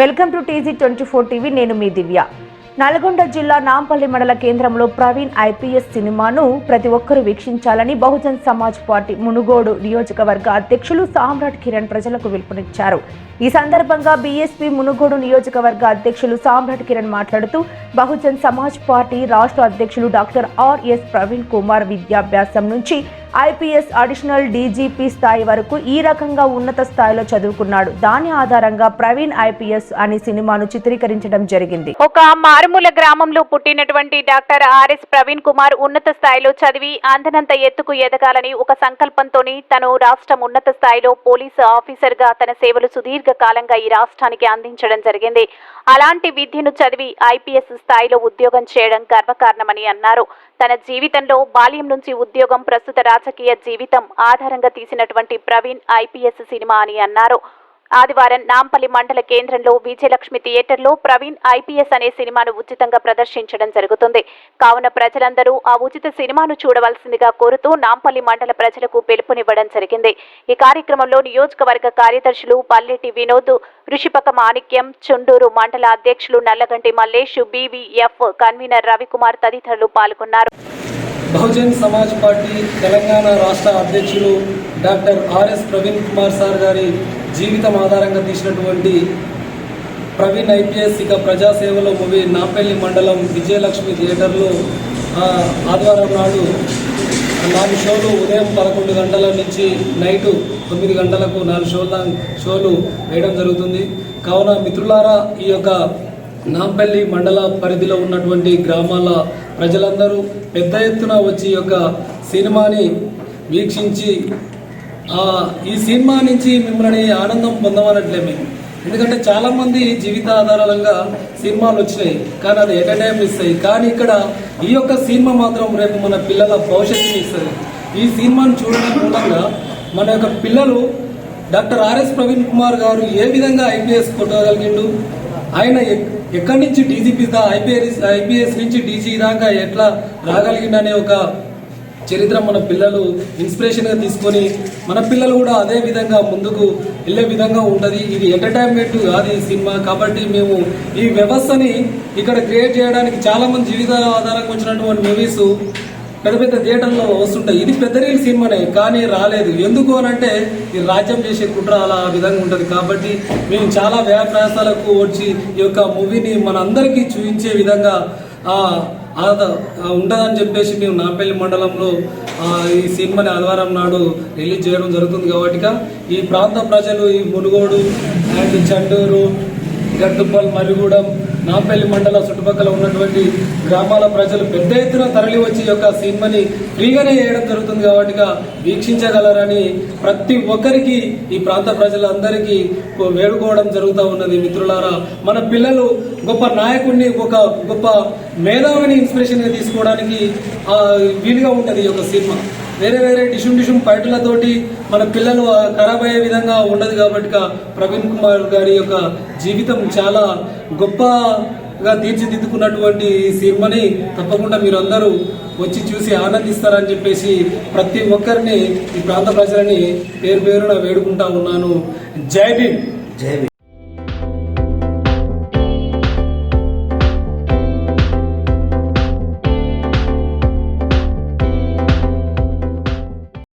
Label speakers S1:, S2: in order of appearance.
S1: Welcome to TG twenty four TV నేను మీ దివ్య. నల్గొండ జిల్లా నాంపల్లి మండల కేంద్రంలో ప్రవీణ్ ఐపీఎస్ సినిమాను ప్రతి ఒక్కరూ వీక్షించాలని బహుజన్ సమాజ్ పార్టీ మునుగోడు నియోజకవర్గ అధ్యక్షులు సామ్రాట్ కిరణ్ ప్రజలకు పిలుపునిచ్చారు. ఈ సందర్భంగా బీఎస్పీ మునుగోడు నియోజకవర్గ అధ్యక్షులు సామ్రాట్ కిరణ్ మాట్లాడుతూ బహుజన్ సమాజ్ పార్టీ రాష్ట్ర అధ్యక్షులు డాక్టర్ ఆర్ఎస్ ప్రవీణ్ కుమార్ విద్యాభ్యాసం నుంచి ఐపీఎస్ అడిషనల్ డీజీపీ స్థాయి వరకు ఈ రకంగా ఉన్నత స్థాయిలో చదువుకున్నాడు. దాని ఆధారంగా ప్రవీణ్ ఐపీఎస్ అనే సినిమాను చిత్రీకరించడం జరిగింది.
S2: ఒక మారుమూల గ్రామంలో పుట్టినటువంటి డాక్టర్ ఆర్ఎస్ ప్రవీణ్ కుమార్ ఉన్నత స్థాయిలో చదివి అందనంత ఎత్తుకు ఎదగాలని ఒక సంకల్పంతోని తను రాష్ట్రం ఉన్నత స్థాయిలో పోలీసు ఆఫీసర్గా తన సేవలు సుదీర్ఘ కాలంగా ఈ రాష్ట్రానికి అందించడం జరిగింది. అలాంటి విద్యను చదివి ఐపీఎస్ స్థాయిలో ఉద్యోగం చేయడం గర్వకారణమని అన్నారు. తన జీవితంలో బాల్యం నుంచి ఉద్యోగం ప్రస్తుత రాజకీయ జీవితం ఆధారంగా తీసినటువంటి ప్రవీణ్ ఐపీఎస్ సినిమా అని అన్నారు. ఆదివారం నాంపల్లి మండల కేంద్రంలో విజయలక్ష్మి థియేటర్లో ప్రవీణ్ ఐపీఎస్ అనే సినిమాను ఉచితంగా ప్రదర్శించడం జరుగుతుంది. కావున ప్రజలందరూ ఆ ఉచిత సినిమాను చూడవలసిందిగా కోరుతూ నాంపల్లి మండల ప్రజలకు పిలుపునివ్వడం జరిగింది. ఈ కార్యక్రమంలో నియోజకవర్గ కార్యదర్శులు పల్లెటి వినోద్ ఋషిపక మాణిక్యం చుండూరు మండల అధ్యక్షులు నల్లగంటి మల్లేష్ బీవీఎఫ్ కన్వీనర్ రవికుమార్ తదితరులు పాల్గొన్నారు.
S3: బహుజన్ సమాజ్ పార్టీ తెలంగాణ రాష్ట్ర అధ్యక్షులు doctor RS Praveen Kumar sir గారి జీవితం ఆధారంగా తీసినటువంటి ప్రవీణ్ ఐపీఎస్ ఇక ప్రజాసేవలో మూవీ నాంపల్లి మండలం విజయలక్ష్మి థియేటర్లో ఆదివారం నాడు నాలుగు షోలు ఉదయం పదకొండు గంటల నుంచి నైటు తొమ్మిది గంటలకు నాలుగు షోల షోలు వేయడం జరుగుతుంది. కావున మిత్రులారా ఈ యొక్క నాంపల్లి మండల పరిధిలో ఉన్నటువంటి గ్రామాల ప్రజలందరూ పెద్ద ఎత్తున వచ్చి ఈ యొక్క సినిమాని వీక్షించి ఈ సినిమా నుంచి మిమ్మల్ని ఆనందం పొందమనట్లే మేము ఎందుకంటే చాలామంది జీవిత ఆధారంగా సినిమాలు వచ్చినాయి కానీ అది ఎట్ టైం ఇస్తాయి కానీ ఇక్కడ ఈ యొక్క సినిమా మాత్రం రేపు మన పిల్లల భవిష్యత్తుని ఇస్తుంది. ఈ సినిమాను చూడడం మూలంగా మన యొక్క పిల్లలు డాక్టర్ ఆర్ఎస్ ప్రవీణ్ కుమార్ గారు ఏ విధంగా ఐపీఎస్ కొట్టగలిగిండు ఆయన ఎక్- ఎక్కడి నుంచి డీజీపీ ఐపీఎస్ ఐపీఎస్ నుంచి డీజీ దాకా ఎట్లా రాగలిగిందనే ఒక చరిత్ర మన పిల్లలు ఇన్స్పిరేషన్గా తీసుకొని మన పిల్లలు కూడా అదే విధంగా ముందుకు వెళ్ళే విధంగా ఉంటుంది. ఇది ఎంటర్టైన్మెంట్ కాదు ఈ సినిమా. కాబట్టి మేము ఈ వ్యవస్థని ఇక్కడ క్రియేట్ చేయడానికి చాలామంది జీవిత ఆధారంగా వచ్చినటువంటి మూవీస్ పెద్ద పెద్ద థియేటర్లో వస్తుంటాయి. ఇది పెద్ద రీల్ సినిమానే కానీ రాలేదు. ఎందుకు అని అంటే ఈ రాజ్యం చేసే కుట్ర అలా ఆ విధంగా ఉంటుంది. కాబట్టి మేము చాలా వ్యయ ప్రయాసాలకు వచ్చి ఈ యొక్క మూవీని మనందరికీ చూపించే విధంగా ఆ, ఉంటుందని చెప్పేసి మేము నాంపల్లి మండలంలో ఈ సినిమాని ఆదివారం నాడు రిలీజ్ చేయడం జరుగుతుంది. కాబట్టి ఈ ప్రాంత ప్రజలు ఈ మునుగోడు అండ్ చండూరు గట్టుపల్ మరిగూడెం నాంపల్లి మండల చుట్టుపక్కల ఉన్నటువంటి గ్రామాల ప్రజలు పెద్ద ఎత్తున తరలి వచ్చి ఈ యొక్క సినిమాని ఫ్రీగానే వేయడం జరుగుతుంది కాబట్టి వీక్షించగలరని ప్రతి ఒక్కరికి ఈ ప్రాంత ప్రజలందరికీ వేడుకోవడం జరుగుతూ ఉన్నది. మిత్రులారా మన పిల్లలు గొప్ప నాయకుడిని ఒక గొప్ప మేధావిని ఇన్స్పిరేషన్గా తీసుకోవడానికి వీలుగా ఉంటుంది ఈ యొక్క సినిమా. వేరే వేరే డిషుమ్ డిషుమ్ ఫైట్లతోటి మన పిల్లలు ఖరాబ్ అయ్యే విధంగా ఉండదు కాబట్టి ప్రవీణ్ కుమార్ గారి యొక్క జీవితం చాలా గొప్పగా తీర్చిదిద్దుకున్నటువంటి ఈ సినిమాని తప్పకుండా మీరు అందరూ వచ్చి చూసి ఆనందిస్తారని చెప్పేసి ప్రతి ఒక్కరిని ఈ ప్రాంత ప్రజలని పేరు పేరున వేడుకుంటా ఉన్నాను. జై భీమ్.